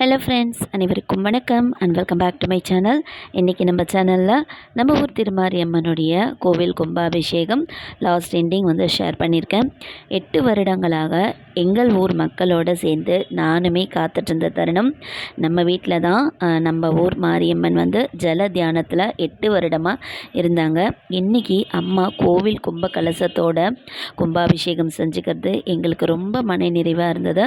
Hello friends அனைவருக்கும் வணக்கம் and welcome back to my channel இன்றைக்கி நம்ம சேனலில் நம்ம ஊர் திருமாரியம்மனுடைய கோவில் கும்பாபிஷேகம் லாஸ்ட் எண்டிங் வந்து ஷேர் பண்ணியிருக்கேன். எட்டு வருடங்களாக எங்கள் ஊர் மக்களோடு சேர்ந்து நானுமே காத்துட்ருந்த தருணம். நம்ம வீட்டில் தான் நம்ம ஊர் மாரியம்மன் வந்து ஜல தியானத்தில் எட்டு வருடமாக இருந்தாங்க. இன்றைக்கி அம்மா கோவில் கும்ப கலசத்தோட கும்பாபிஷேகம் செஞ்சுக்கிறது எங்களுக்கு ரொம்ப மன நிறைவாக இருந்தது.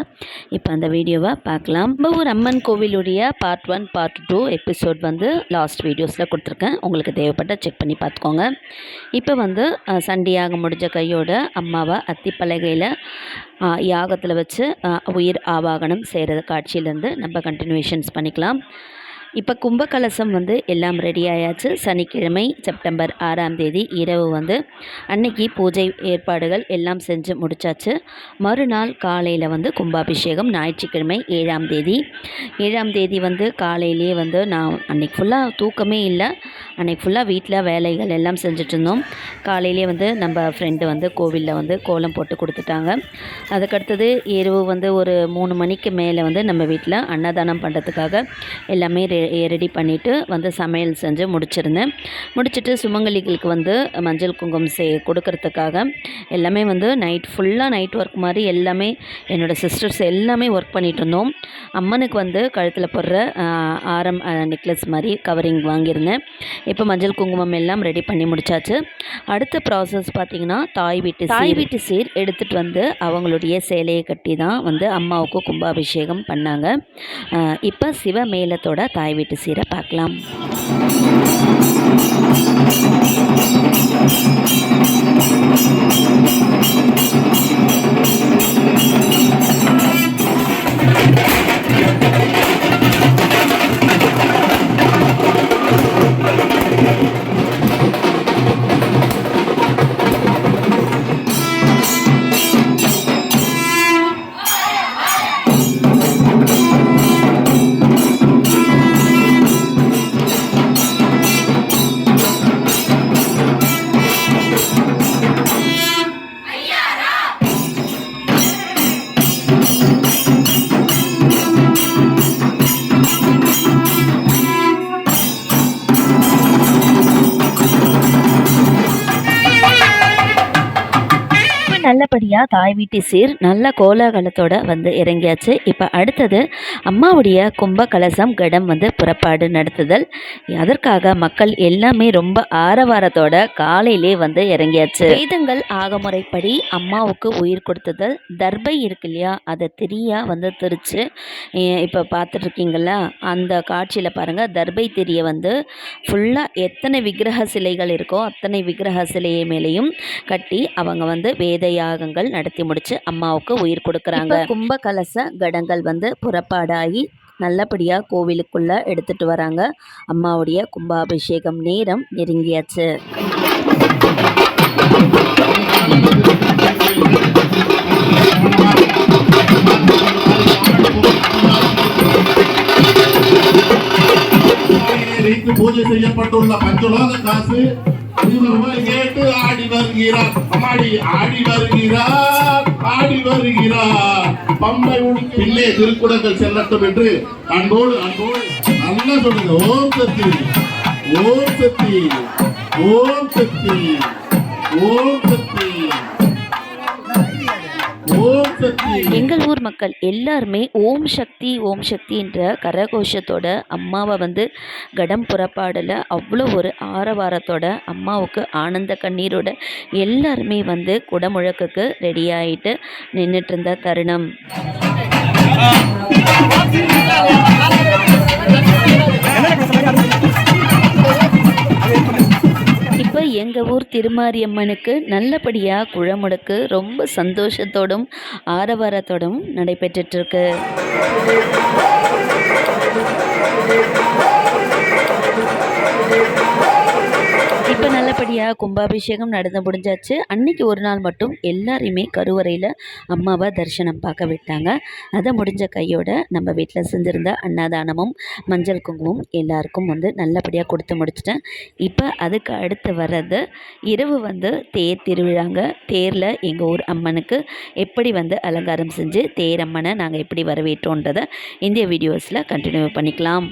இப்போ அந்த வீடியோவை பார்க்கலாம். நம்ம ஊர் அம்மன் கோவிலுடைய part one part two episode வந்து லாஸ்ட் வீடியோஸில் கொடுத்துருக்கேன். உங்களுக்கு தேவைப்பட்ட செக் பண்ணி பார்த்துக்கோங்க. இப்போ வந்து சண்டையாக சண்டியாக முடிஞ்ச கையோட அம்மாவை அத்திப்பலகையில் யாகத்தில் வச்சு உயிர் ஆவாகனம் செய்கிற காட்சியிலேருந்து நம்ம கண்டினியூஷன்ஸ் பண்ணிக்கலாம். இப்போ கும்பகலசம் வந்து எல்லாம் ரெடி ஆயாச்சு. சனிக்கிழமை செப்டம்பர் ஆறாம் தேதி இரவு வந்து அன்னைக்கு பூஜை ஏற்பாடுகள் எல்லாம் செஞ்சு முடிச்சாச்சு. மறுநாள் காலையில் வந்து கும்பாபிஷேகம் ஞாயிற்றுக்கிழமை ஏழாம் தேதி. ஏழாம் தேதி வந்து காலையிலேயே வந்து நான் அன்னைக்கு ஃபுல்லாக தூக்கமே இல்லை. அன்னைக்கு ஃபுல்லாக வீட்டில் வேலைகள் எல்லாம் செஞ்சுட்டு இருந்தோம். காலையிலே வந்து நம்ம ஃப்ரெண்டு வந்து கோவிலில் வந்து கோலம் போட்டு கொடுத்துட்டாங்க. அதுக்கடுத்தது இரவு வந்து ஒரு மூணு மணிக்கு மேலே வந்து நம்ம வீட்டில் அன்னதானம் பண்ணுறதுக்காக எல்லாமே ரெடி ரெடி பண்ணிவிட்டு வந்து சமையல் செஞ்சு முடிச்சிருந்தேன். முடிச்சுட்டு சுமங்கலிகளுக்கு வந்து மஞ்சள் குங்குமம் சே கொடுக்கறதுக்காக எல்லாமே வந்து நைட் ஃபுல்லாக நைட் ஒர்க் மாதிரி எல்லாமே என்னோடய சிஸ்டர்ஸ் எல்லாமே ஒர்க் பண்ணிகிட்டு இருந்தோம். அம்மனுக்கு வந்து கழுத்தில் போடுற ஆரம் நெக்லஸ் மாதிரி கவரிங் வாங்கியிருந்தேன். இப்போ மஞ்சள் குங்குமம் எல்லாம் ரெடி பண்ணி முடிச்சாச்சு. அடுத்த ப்ராசஸ் பார்த்திங்கன்னா தாய் வீட்டு தாய் வீட்டு சீர் எடுத்துகிட்டு வந்து அவங்களுடைய சேலையை கட்டி தான் வந்து அம்மாவுக்கு கும்பாபிஷேகம் பண்ணாங்க. இப்போ இப்போ சிவமேளத்தோட தாய் தாய் வீட்டு சீரை பார்க்கலாம். வழியாக தாய் வீட்டு சீர் நல்ல கோலாகலத்தோடு வந்து இறங்கியாச்சு. இப்போ அடுத்தது அம்மாவுடைய கும்ப கலசம் கடம் வந்து புறப்பாடு நடத்துதல். அதற்காக மக்கள் எல்லாமே ரொம்ப ஆரவாரத்தோட காலையிலே வந்து இறங்கியாச்சு. வேதங்கள் ஆகமுறைப்படி அம்மாவுக்கு உயிர் கொடுத்ததல். தர்பை இருக்கு இல்லையா அதை திரியா வந்து திரிச்சு இப்போ பார்த்துட்ருக்கீங்களா அந்த காட்சியில் பாருங்கள் தர்பை திரியை வந்து ஃபுல்லாக எத்தனை விக்கிரக சிலைகள் இருக்கோ அத்தனை விக்கிரக சிலையை மேலேயும் கட்டி அவங்க வந்து வேத யாகங்கள் நடத்தி முடிச்சு அம்மாவுக்கு உயிர் கொடுக்குறாங்க. கும்ப கலச கடங்கள் வந்து புறப்பாடாகி நல்லபடியாக கோவிலுக்குள்ளே எடுத்துட்டு வராங்க. அம்மாவுடைய கும்பாபிஷேகம் நேரம் நெருங்கியாச்சு. பூஜை செய்யப்பட்டுள்ள பஞ்சலோக காசு. நூறு கேட்டு ஆடி வருகிறார். அம்மாடி ஆடி வருகிறார் ஆடி வருகிறார். பம்பை உடுக்கி பின்னே திருக்குடங்கள் செல்லட்டும் என்று அன்போடு அன்போடு நல்லா சொல்லுங்க. ஓம் சக்தி. ஓம் சக்தி. ஓம் சக்தி. ஓம் சக்தி. எங்கள் ஊர் மக்கள் எல்லாருமே ஓம் சக்தி ஓம் சக்தி என்ற கரகோஷத்தோட அம்மாவை வந்து கடம் புறப்பாடல அவ்வளோ ஒரு ஆரவாரத்தோட அம்மாவுக்கு ஆனந்த கண்ணீரோட எல்லாருமே வந்து குடமுழக்குக்கு ரெடி ஆகிட்டு நின்றுட்டு இருந்த தருணம். இப்போ எங்கள் ஊர் திருமாரியம்மனுக்கு நல்லபடியாக குழமுடுக்கு ரொம்ப சந்தோஷத்தோடும் ஆரவாரத்தோடும் நடைபெற்றுட்ருக்கு. நல்லபடியாக கும்பாபிஷேகம் நடந்து முடிஞ்சாச்சு. அன்னைக்கு ஒரு நாள் மட்டும் எல்லாரையுமே கருவறையில் அம்மாவை தரிசனம் பார்க்க விட்டாங்க. அதை முடிஞ்ச கையோட நம்ம வீட்டில் செஞ்சுருந்த அன்னதானமும் மஞ்சள் குங்குமம் எல்லாருக்கும் வந்து நல்லபடியாக கொடுத்து முடிச்சிட்டேன். இப்போ அதுக்கு அடுத்து வர்றது இரவு வந்து தேர் திருவிழாங்க. தேரில் எங்கள் ஊர் அம்மனுக்கு எப்படி வந்து அலங்காரம் செஞ்சு தேர் அம்மனை நாங்கள் எப்படி வரவேற்றோன்றதை இந்த வீடியோஸில் கண்டினியூ பண்ணிக்கலாம்.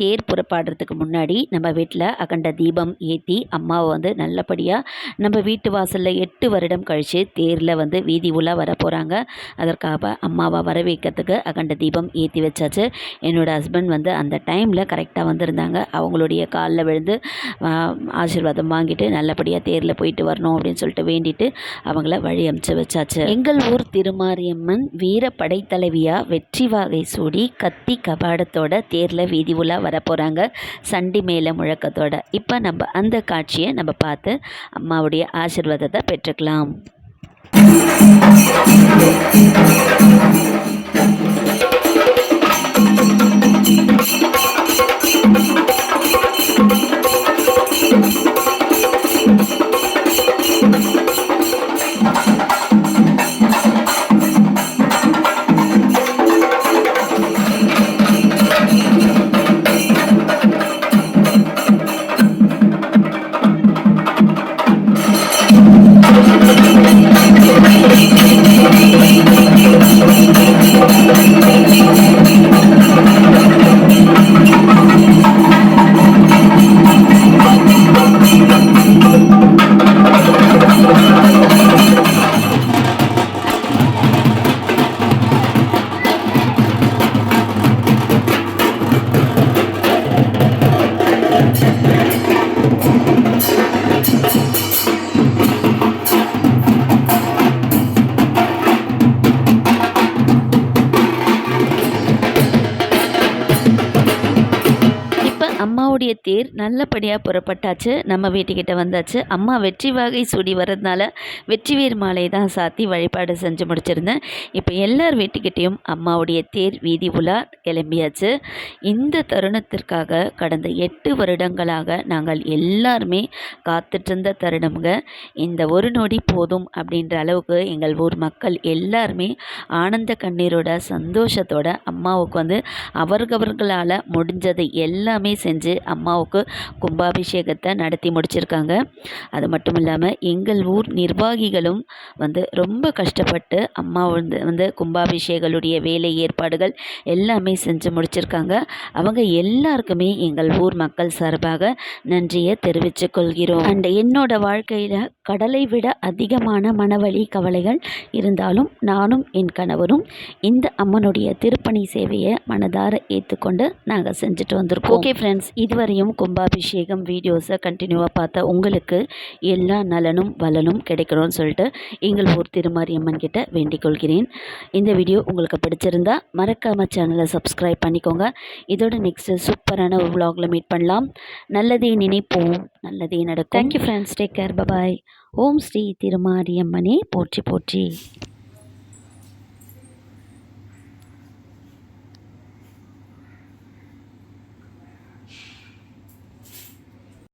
தேர் புறப்பாடுறதுக்கு முன்னாடி நம்ம வீட்டில் அகண்ட தீபம் ஏற்றி அம்மாவை வந்து நல்லபடியாக நம்ம வீட்டு வாசலில் எட்டு வருடம் கழித்து தேரில் வந்து வீதி உலா வர போகிறாங்க அதற்காக அம்மாவை வர வைக்கிறதுக்கு அகண்ட தீபம் ஏற்றி வச்சாச்சு. என்னோடய ஹஸ்பண்ட் வந்து அந்த டைமில் கரெக்டாக வந்திருந்தாங்க. அவங்களுடைய காலில் விழுந்து ஆசீர்வாதம் வாங்கிட்டு நல்லபடியாக தேரில் போயிட்டு வரணும் அப்படின்னு சொல்லிட்டு வேண்டிட்டு அவங்கள வழி அமுச்சு வச்சாச்சு. எங்கள் ஊர் திருமாரியம்மன் வீர படைத்தலைவியாக வெற்றி வாகை சூடி கத்தி கபாடத்தோட தேரில் வீதி உலா வரப்போகிறாங்க சண்டி மேலே முழக்கத்தோட. இப்போ நம்ம அந்த காட்சியை நம்ம பார்த்து அம்மாவுடைய ஆசீர்வாதத்தை பெற்றுக்கலாம். அம்மாவுடைய தேர் நல்லபடியாக புறப்பட்டாச்சு. நம்ம வீட்டுக்கிட்ட வந்தாச்சு. அம்மா வெற்றி வாகை சூடி வர்றதுனால வெற்றிவேர் மாலை தான் சாத்தி வழிபாடு செஞ்சு முடிச்சிருந்தேன். இப்போ எல்லார் வீட்டுக்கிட்டேயும் அம்மாவுடைய தேர் வீதி உலா கிளம்பியாச்சு. இந்த தருணத்திற்காக கடந்த எட்டு வருடங்களாக நாங்கள் எல்லாருமே காத்துட்ருந்த தருணம்ங்க. இந்த ஒரு நொடி போதும் அப்படின்ற அளவுக்கு எங்கள் ஊர் மக்கள் எல்லாருமே ஆனந்த கண்ணீரோட சந்தோஷத்தோட அம்மாவுக்கு வந்து அவர்களால் முடிஞ்சதை எல்லாமே செஞ்சு அம்மாவுக்கு கும்பாபிஷேகத்தை நடத்தி முடிச்சிருக்காங்க. அது மட்டும் இல்லாமல் எங்கள் ஊர் நிர்வாகிகளும் வந்து ரொம்ப கஷ்டப்பட்டு அம்மா வந்து வந்து கும்பாபிஷேகளுடைய வேலை ஏற்பாடுகள் எல்லாமே செஞ்சு முடிச்சிருக்காங்க. அவங்க எல்லாருக்குமே எங்கள் ஊர் மக்கள் சார்பாக நன்றியை தெரிவித்துக் கொள்கிறோம். அண்ட் என்னோட வாழ்க்கையில் கடலை விட அதிகமான மனவழி கவலைகள் இருந்தாலும் நானும் என் கணவரும் இந்த அம்மனுடைய திருப்பணி சேவையை மனதார ஏற்றுக்கொண்டு நாங்கள் செஞ்சுட்டு வந்திருக்கோம். ஓகே ஃப்ரெண்ட்ஸ் இதுவரையும் கும்பாபிஷேகம் வீடியோஸை கண்டினியூவாக பார்த்த உங்களுக்கு எல்லா நலனும் வளனும் கிடைக்கணும்னு சொல்லிட்டு எங்கள் ஊர் திருமாரியம்மன் கிட்ட வேண்டிக் கொள்கிறேன். இந்த வீடியோ உங்களுக்கு பிடிச்சிருந்தா மறக்காமல் சேனலை சப்ஸ்கிரைப் பண்ணிக்கோங்க. இதோட நெக்ஸ்ட் சூப்பரான ஒரு விலாகில் மீட் பண்ணலாம். நல்லதே நினைப்போம். நல்லதே நடக்கும். Thank you friends take care bye bye ஓம் ஸ்ரீ திருமாரியம்மனே. போற்றி போற்றி.